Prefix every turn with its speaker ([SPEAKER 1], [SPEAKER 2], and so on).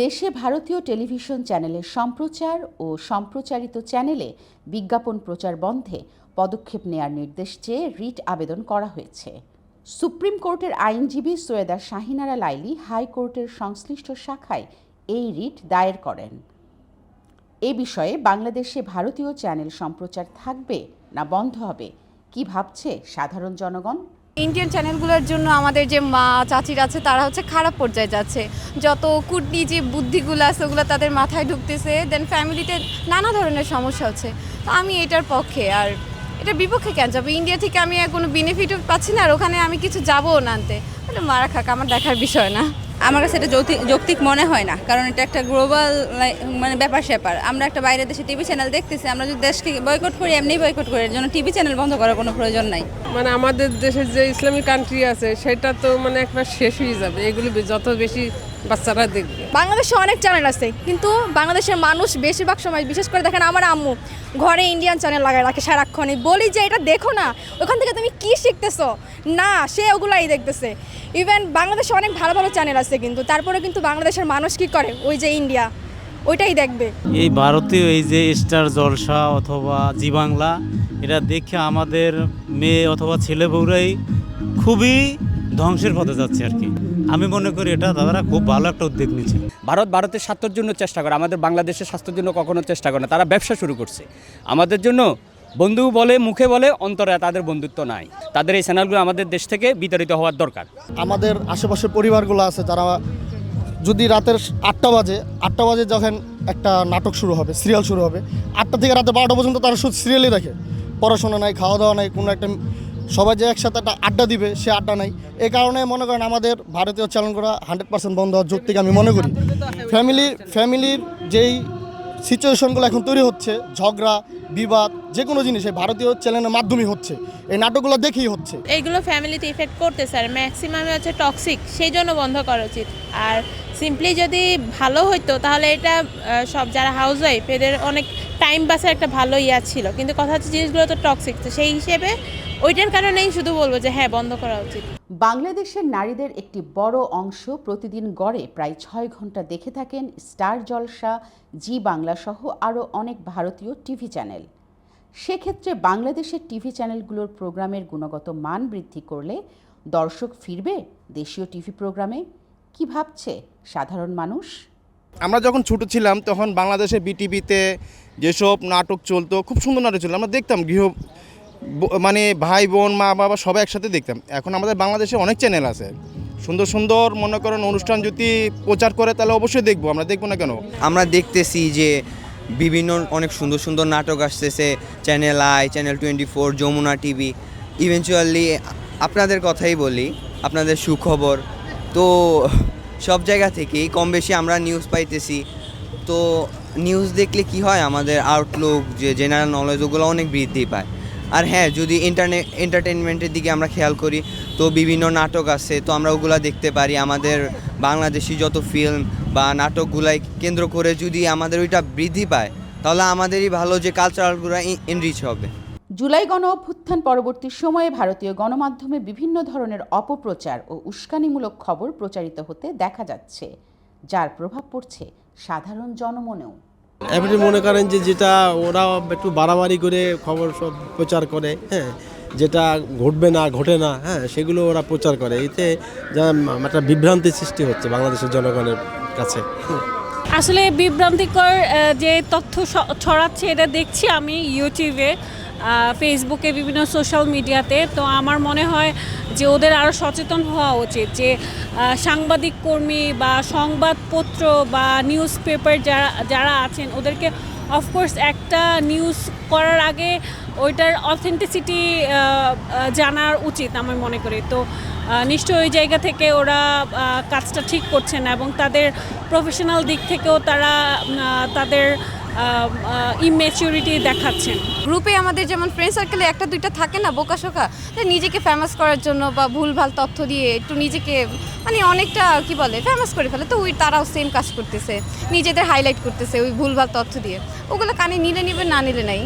[SPEAKER 1] দেশে ভারতীয় টেলিভিশন চ্যানেলের সম্প্রচার ও সম্প্রচারিত চ্যানেলে বিজ্ঞাপন প্রচার বন্ধে পদক্ষেপ নেয়ার নির্দেশ চেয়ে রিট আবেদন করা হয়েছে। সুপ্রিম কোর্টের আইনজীবী সৈয়দা শাহিনারা লাইলি হাইকোর্টের সংশ্লিষ্ট শাখায় এই রিট দায়ের করেন। এ বিষয়ে বাংলাদেশে ভারতীয় চ্যানেল সম্প্রচার থাকবে না বন্ধ হবে, কি ভাবছে সাধারণ জনগণ?
[SPEAKER 2] ইন্ডিয়ান চ্যানেলগুলোর জন্য আমাদের যে মা চাচির আছে, তারা হচ্ছে খারাপ পর্যায়ে যাচ্ছে। যত কুটনি যে বুদ্ধিগুলো আছে, ওগুলো তাদের মাথায় ঢুকতেছে দেন ফ্যামিলিতে নানা ধরনের সমস্যা হচ্ছে। তো আমি এটার পক্ষে, আর এটা বিপক্ষে কেন যাব? ইন্ডিয়া থেকে আমি কোনো বেনিফিটও পাচ্ছি না, আর ওখানে আমি কিছু যাব না আনতে। মারা খাক, আমার দেখার বিষয় না।
[SPEAKER 3] আমার কাছে এটা যৌক্তিক মনে হয় না, কারণ এটা একটা গ্লোবাল মানে ব্যাপার স্যাপার। আমরা একটা বাইরের দেশে টিভি চ্যানেল দেখতেছি, আমরা যদি দেশকে বয়কট করি, এমনি বয়কট করি জন্য টিভি চ্যানেল বন্ধ করার কোনো প্রয়োজন নাই।
[SPEAKER 4] মানে আমাদের দেশের যে ইসলামিক কান্ট্রি আছে, সেটা তো মানে একবার শেষ হয়ে যাবে। এগুলি যত বেশি বাচ্চারা দেখবে।
[SPEAKER 5] বাংলাদেশে অনেক চ্যানেল আছে, কিন্তু বাংলাদেশের মানুষ বেশিরভাগ সময়, বিশেষ করে দেখেন আমার আম্মু, ঘরে ইন্ডিয়ান চ্যানেল লাগায় রাখে সারাক্ষণই। বলি যে, এটা দেখো না, ওখান থেকে তুমি কি শিখতেছো? না, সে ওগুলাই দেখতেছে। ইভেন বাংলাদেশে অনেক ভালো ভালো চ্যানেল আছে কিন্তু, তারপরে কিন্তু বাংলাদেশের মানুষ কি করে? ওই যে ইন্ডিয়া ওইটাই দেখবে।
[SPEAKER 6] এই ভারতীয় এই যে স্টার জলসা অথবা জি বাংলা, এটা দেখে আমাদের মেয়ে অথবা ছেলে বউরাই খুবই ধ্বংসের পথে যাচ্ছে আর কি। আমি মনে করি এটা তারা খুব ভালো একটা উদ্যোগ নিচ্ছে
[SPEAKER 7] ভারত ভারতের স্বার্থের জন্য চেষ্টা করে আমাদের বাংলাদেশের স্বাস্থ্যের জন্য কখনো চেষ্টা করে না তারা ব্যবসা শুরু করছে। আমাদের জন্য বন্ধু বলে মুখে বলে অন্তরে তাদের বন্ধুত্ব নাই। তাদের এই চ্যানেলগুলো আমাদের দেশ থেকে বিতাড়িত হওয়ার দরকার।
[SPEAKER 8] আমাদের আশেপাশের পরিবারগুলো আছে যারা যদি রাতের আটটা বাজে আটটা বাজে যখন একটা নাটক শুরু হবে সিরিয়াল শুরু হবে আটটা থেকে রাতে বারোটা পর্যন্ত তারা শুধু সিরিয়ালই দেখে। পড়াশোনা নাই খাওয়া দাওয়া নাই কোনো একটা সবাই যে একসাথে একটা আড্ডা দিবে সে আড্ডা নাই। এই কারণে মনে করেন আমাদের ভারতীয় চ্যানেলগুলো হান্ড্রেড পার্সেন্ট বন্ধ হওয়ার যৌক্তিক আমি মনে করি। ফ্যামিলির ফ্যামিলির যেই সিচুয়েশনগুলো এখন তৈরি হচ্ছে, ঝগড়া, বিবাদ, যে কোনো জিনিস এই ভারতীয় চ্যানেলের মাধ্যমে হচ্ছে। এই নাটকগুলো দেখেই হচ্ছে।
[SPEAKER 9] এইগুলো ফ্যামিলিতে ইফেক্ট করতেছে আর ম্যাক্সিমামে হচ্ছে টক্সিক সেই জন্য বন্ধ করা উচিত। আর সিম্পলি যদি ভালো হইতো, তাহলে এটা সব যারা হাউস ওয়াইফ এদের অনেক টাইম পাসের একটা ভালো ইয়া ছিল। কিন্তু কথা হচ্ছে, জিনিসগুলো তো টক্সিক তো সেই হিসেবে ওইটার কারণেই শুধু বলব যে হ্যাঁ বন্ধ করা উচিত।
[SPEAKER 1] বাংলাদেশের নারীদের একটি বড় অংশ প্রতিদিন গড়ে প্রায় ছয় ঘণ্টা দেখে থাকেন স্টার জলসা, জি বাংলা সহ আরও অনেক ভারতীয় টিভি চ্যানেল। সেক্ষেত্রে বাংলাদেশের টিভি চ্যানেলগুলোর প্রোগ্রামের গুণগত মান বৃদ্ধি করলে দর্শক ফিরবে দেশীয় টিভি প্রোগ্রামে? কি ভাবছে সাধারণ মানুষ?
[SPEAKER 10] আমরা যখন ছোট ছিলাম তখন বাংলাদেশের বিটিভিতে যেসব নাটক চলতো, খুব সুন্দর নাটক ছিল আমরা দেখতাম গৃহ মানে ভাই, বোন, মা, বাবা সবাই একসাথে দেখতাম। এখন আমাদের বাংলাদেশে অনেক চ্যানেল আছে। সুন্দর সুন্দর মনে করেন অনুষ্ঠান যদি প্রচার করে, তাহলে অবশ্যই দেখব। আমরা দেখব না কেন?
[SPEAKER 11] আমরা দেখতেছি যে বিভিন্ন অনেক সুন্দর সুন্দর নাটক আসতেছে। Channel I channel twenty four Jamuna TV eventually আপনাদের কথাই বলি, আপনাদের সুখবর। তো সব জায়গা থেকেই কম বেশি আমরা নিউজ পাইতেছি। তো নিউজ দেখলে কি হয়? আমাদের আউটলুক যে জেনারেল নলেজ ওগুলো অনেক বৃদ্ধি পায়। আর হ্যাঁ যদি ইন্টারনেট এন্টারটেনমেন্টের দিকে আমরা খেয়াল করি, তো বিভিন্ন নাটক আছে, তো আমরা ওগুলা দেখতে পারি। আমাদের বাংলাদেশি যত ফিল্ম বা নাটকগুলাই কেন্দ্র করে যদি আমাদের ওইটা বৃদ্ধি পায়, তাহলে আমাদেরই ভালো যে কালচারালগুলো এনরিচ হবে।
[SPEAKER 1] জুলাই গণ অভ্যুত্থান পরবর্তী সময়ে ভারতীয় গণমাধ্যমে বিভিন্ন ধরনের অপপ্রচার ও উস্কানিমূলক খবর প্রচারিত হতে দেখা যাচ্ছে, যার প্রভাব পড়ছে সাধারণ জনমনেও।
[SPEAKER 12] এমনি মনে করেন যে যেটা ওরা একটু বাড়াবাড়ি করে খবর সব প্রচার করে হ্যাঁ যেটা ঘটবে না, ঘটে না হ্যাঁ সেগুলো ওরা প্রচার করে। এতে যা একটা বিভ্রান্তি সৃষ্টি হচ্ছে বাংলাদেশের জনগণের কাছে।
[SPEAKER 5] আসলে বিভ্রান্তিকর যে তথ্য ছড়াচ্ছে এটা দেখছি আমি ইউটিউবে ফেসবুকে বিভিন্ন সোশ্যাল মিডিয়াতে তো আমার মনে হয় যে ওদের আরও সচেতন হওয়া উচিত, যে সাংবাদিক কর্মী বা সংবাদপত্র বা নিউজ পেপার যারা যারা আছেন, ওদেরকে অফকোর্স একটা নিউজ করার আগে ওইটার অথেন্টিসিটি জানার উচিত আমি মনে করি। তো নিশ্চয়ই ওই জায়গা থেকে ওরা কাজটা ঠিক করছে না এবং তাদের প্রফেশনাল দিক থেকেও তারা তাদের ইমেচিউরিটি দেখাচ্ছেন।
[SPEAKER 2] গ্রুপে আমাদের যেমন ফ্রেন্ড সার্কেলে একটা, দুইটা থাকে না, বোকা শোকা? নিজেকে ফেমাস করার জন্য বা ভুলভাল তথ্য দিয়ে একটু নিজেকে মানে অনেকটা, কি বলে ফেমাস করে ফেলে। তো ওই তারাও সেম কাজ করতেছে, নিজেদের হাইলাইট করতেছে ওই ভুলভাল তথ্য দিয়ে। ওগুলো কানে নিলে নিবে, না নিলে নাই।